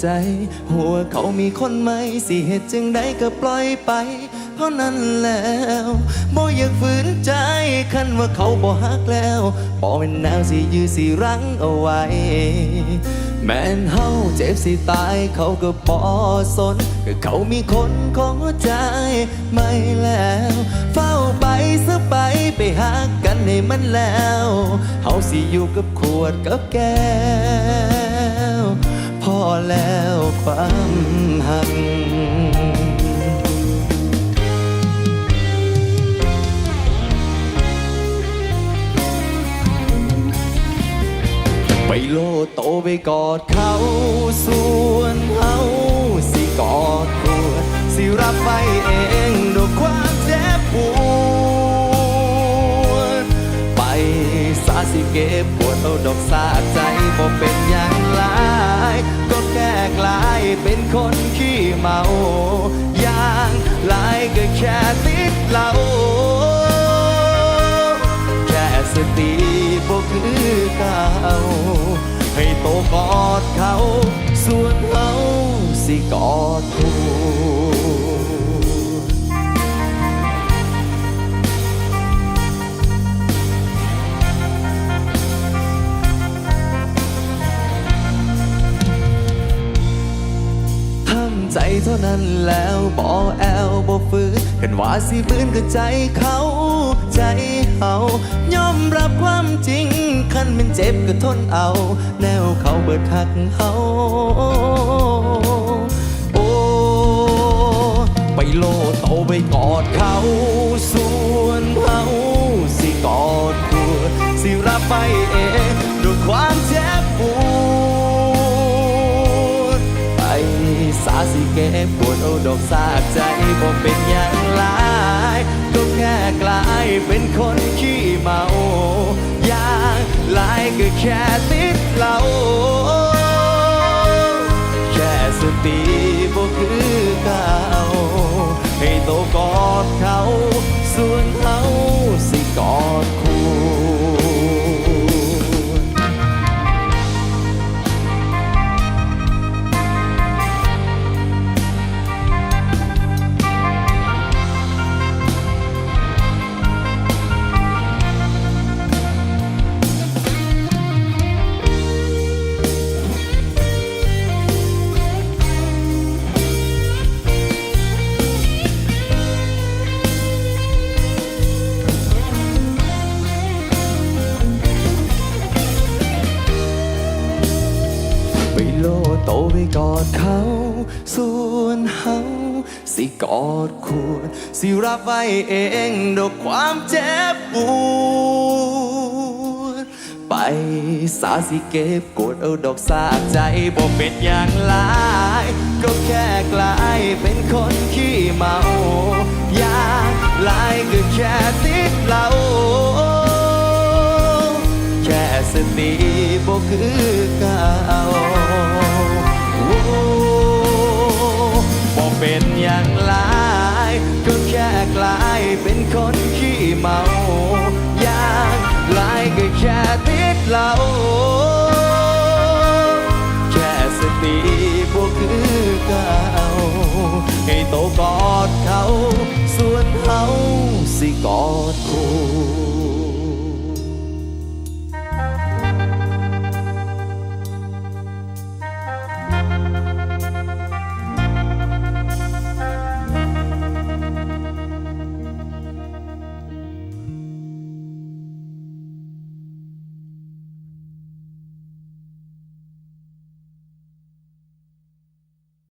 ใจ หัวเขามีคนไหมสิเหตุจึงได้ก็ปล่อยไปเท่าะนั้นแล้วบ่อยากฝืนใจคันว่าเขาบ่ฮักแล้วบ่เป็นแนวสิยื้อสิรั้งเอาไว้ แม่นเฮาเจ็บสิตายเขาก็บ่สนก็เขามีคนของใจไม่แล้ว เฝ้าไปซะไปไปหากันให้มันแล้ว เฮาสิอยู่กับขวดกับแก้ว พอแล้วความหักไปโลดโตไปกอดเขาส่วนเฮาสิกอดครัวสิรับไปเองด้วยความเจ็บปวด ไปสาสิเก็บปวดเอาดอกสาใจบ่เป็นอย่างลา เป็นคนขี้เมาอย่างหลายก็แค่ติดเหล้าแค่สติบ่คือเก่าให้โตกอดเขา ส่วนเขาสิกอดคู่ เท่านั้นแล้วบ่แอลบ่ฟื้นกันว่าสิฟื้นก็ใจเขาใจเฮายอมรับความจริงคันเป็นเจ็บก็ทนเอา แนวเขาเบิดหักเฮาโอ้ไปโลดโตไปกอดเขาส่วนเฮาสิกอดกูสิรับไปเองด้วยความ เก็บปวดเอาดอกสากใจบ่เป็นอย่างหลายก็แค่กลายเป็นคนขี้เมาอย่างหลายก็แค่ติดเหล้าแค่สติ ไปกอดเขา ส่วนเฮาสิกอดควร สิรับไว้เองดอกความเจ็บปวด ไปสาสิเก็บกดเอาดอกสาใจบ่เป็นอย่างหลาย ก็แค่กลายเป็นคนขี้เมา อยางหลายก็แค่ติดเหล้าแค่สติบ่คือเก่า เป็นอย่างหลายก็แค่กลายเป็นคนขี้เมาอย่างหลายก็แค่ติดเหล้าแค่สติบ่คือเก่าให้โตกอดเขา ส่วนเขาสิกอดคู่